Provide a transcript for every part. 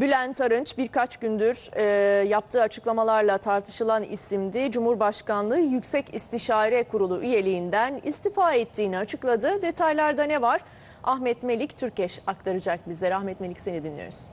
Bülent Arınç birkaç gündür e, yaptığı açıklamalarla tartışılan isimdi. Cumhurbaşkanlığı Yüksek İstişare Kurulu üyeliğinden istifa ettiğini açıkladı. Detaylarda ne var? Ahmet Melik Türkeş aktaracak bizlere. Ahmet Melik seni dinliyoruz.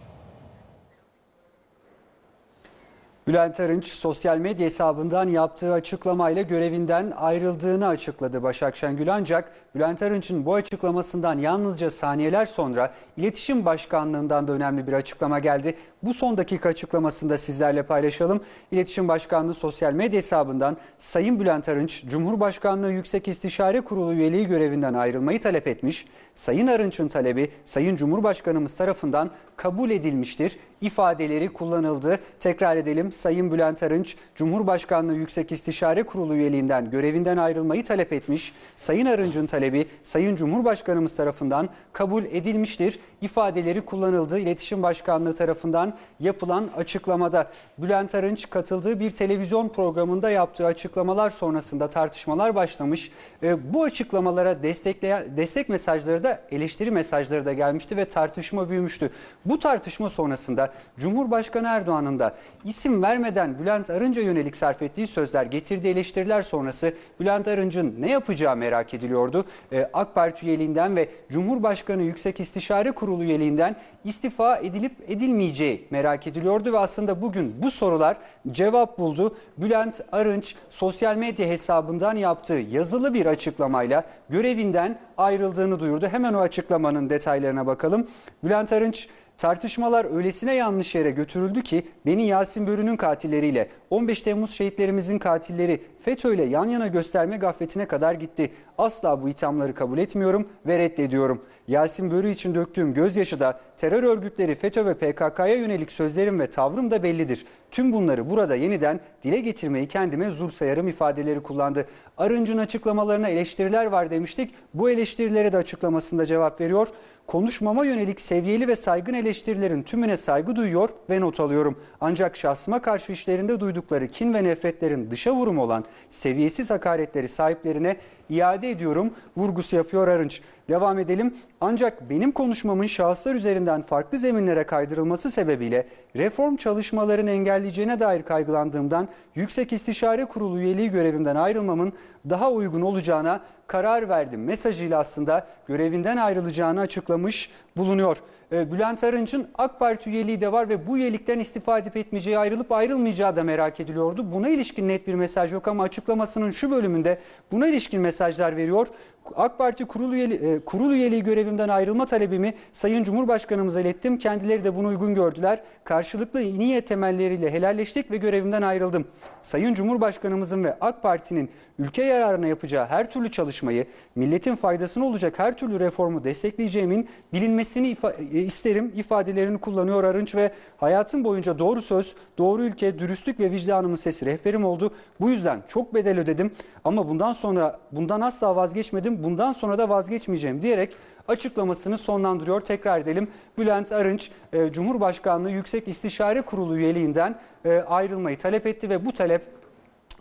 Bülent Arınç sosyal medya hesabından yaptığı açıklamayla görevinden ayrıldığını açıkladı Başak Şengül ancak Bülent Arınç'ın bu açıklamasından yalnızca saniyeler sonra İletişim Başkanlığından da önemli bir açıklama geldi. Bu son dakika açıklamasını da sizlerle paylaşalım. İletişim Başkanlığı sosyal medya hesabından Sayın Bülent Arınç Cumhurbaşkanlığı Yüksek İstişare Kurulu üyeliği görevinden ayrılmayı talep etmiş. Sayın Arınç'ın talebi Sayın Cumhurbaşkanımız tarafından kabul edilmiştir ifadeleri kullanıldı. Tekrar edelim Sayın Bülent Arınç Cumhurbaşkanlığı Yüksek İstişare Kurulu üyeliğinden görevinden ayrılmayı talep etmiş. Sayın Arınç'ın talebi Sayın Cumhurbaşkanımız tarafından kabul edilmiştir ifadeleri kullanıldı. İletişim Başkanlığı tarafından yapılan açıklamada Bülent Arınç katıldığı bir televizyon programında yaptığı açıklamalar sonrasında tartışmalar başlamış. E, bu açıklamalara destekleyen destek mesajları da eleştiri mesajları da gelmişti ve tartışma büyümüştü. Bu tartışma sonrasında Cumhurbaşkanı Erdoğan'ın da isim vermeden Bülent Arınç'a yönelik sarf ettiği sözler, getirdiği eleştiriler sonrası Bülent Arınç'ın ne yapacağı merak ediliyordu. Ee, AK Parti üyeliğinden ve Cumhurbaşkanı Yüksek İstişare Kurulu üyeliğinden istifa edilip edilmeyeceği merak ediliyordu ve aslında bugün bu sorular cevap buldu. Bülent Arınç sosyal medya hesabından yaptığı yazılı bir açıklamayla görevinden ayrıldığını duyurdu. Hemen o açıklamanın detaylarına bakalım. Bülent Arınç Tartışmalar öylesine yanlış yere götürüldü ki beni Yasin Börü'nün katilleriyle 15 Temmuz şehitlerimizin katilleri FETÖ ile yan yana gösterme gafletine kadar gitti. Asla bu ithamları kabul etmiyorum ve reddediyorum. Yasin Börü için döktüğüm gözyaşı da terör örgütleri FETÖ ve PKK'ya yönelik sözlerim ve tavrım da bellidir. Tüm bunları burada yeniden dile getirmeyi kendime zul sayarım ifadeleri kullandı. Arınç'ın açıklamalarına eleştiriler var demiştik. Bu eleştirilere de açıklamasında cevap veriyor. Konuşmama yönelik seviyeli ve saygın eleştirilerin tümüne saygı duyuyor ve not alıyorum. Ancak şahsıma karşı işlerinde duydukları kin ve nefretlerin dışa vurum olan seviyesiz hakaretleri sahiplerine iade ediyorum vurgusu yapıyor Arınç. Devam edelim. Ancak benim konuşmamın şahıslar üzerinden farklı zeminlere kaydırılması sebebiyle reform çalışmalarını engelleyeceğine dair kaygılandığımdan Yüksek İstişare Kurulu üyeliği görevimden ayrılmamın daha uygun olacağına karar verdim mesajıyla aslında görevinden ayrılacağını açıklamış bulunuyor. Ee, Bülent Arınç'ın AK Parti üyeliği de var ve bu üyelikten istifa edip etmeyeceği ayrılıp ayrılmayacağı da merak ediliyordu. Buna ilişkin net bir mesaj yok ama açıklamasının şu bölümünde buna ilişkin mesajlar veriyor. AK Parti kurul, üyeli, kurul üyeliği görevimden ayrılma talebimi Sayın Cumhurbaşkanımıza ilettim. Kendileri de bunu uygun gördüler. Karşılıklı niyet temelleriyle helalleştik ve görevimden ayrıldım. Sayın Cumhurbaşkanımızın ve AK Parti'nin ülke yararına yapacağı her türlü çalışmayı, milletin faydasına olacak her türlü reformu destekleyeceğimin bilinmesini ifa isterim ifadelerini kullanıyor Arınç ve hayatım boyunca doğru söz, doğru ülke, dürüstlük ve vicdanımın sesi rehberim oldu. Bu yüzden çok bedel ödedim ama bundan sonra bundan asla vazgeçmedim. Bundan sonra da vazgeçmeyeceğim diyerek açıklamasını sonlandırıyor. Tekrar edelim. Bülent Arınç e, Cumhurbaşkanlığı Yüksek İstişare Kurulu üyeliğinden e, ayrılmayı talep etti ve bu talep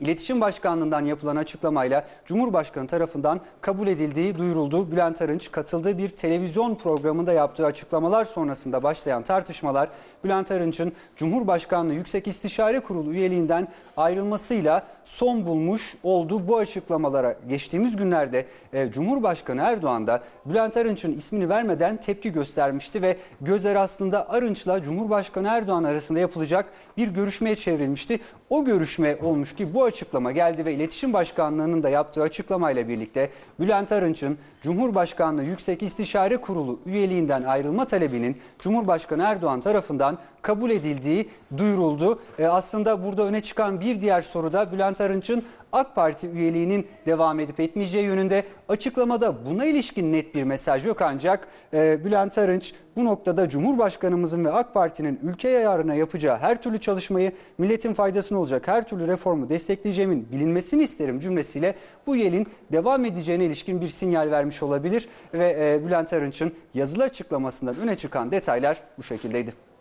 İletişim Başkanlığı'ndan yapılan açıklamayla Cumhurbaşkanı tarafından kabul edildiği duyuruldu. Bülent Arınç katıldığı bir televizyon programında yaptığı açıklamalar sonrasında başlayan tartışmalar Bülent Arınç'ın Cumhurbaşkanlığı Yüksek İstişare Kurulu üyeliğinden ayrılmasıyla son bulmuş oldu. Bu açıklamalara geçtiğimiz günlerde e, Cumhurbaşkanı Erdoğan da Bülent Arınç'ın ismini vermeden tepki göstermişti ve gözler aslında Arınç'la Cumhurbaşkanı Erdoğan arasında yapılacak bir görüşmeye çevrilmişti. O görüşme olmuş ki bu açıklama geldi ve İletişim Başkanlığı'nın da yaptığı açıklamayla birlikte Bülent Arınç'ın Cumhurbaşkanlığı Yüksek İstişare Kurulu üyeliğinden ayrılma talebinin Cumhurbaşkanı Erdoğan tarafından kabul edildiği duyuruldu. E aslında burada öne çıkan bir diğer soru da Bülent Arınç'ın AK Parti üyeliğinin devam edip etmeyeceği yönünde açıklamada buna ilişkin net bir mesaj yok ancak e, Bülent Arınç bu noktada Cumhurbaşkanımızın ve AK Parti'nin ülke yararına yapacağı her türlü çalışmayı milletin faydasına olacak her türlü reformu destekleyeceğimin bilinmesini isterim cümlesiyle bu yelin devam edeceğine ilişkin bir sinyal vermiş olabilir ve e, Bülent Arınç'ın yazılı açıklamasından öne çıkan detaylar bu şekildeydi.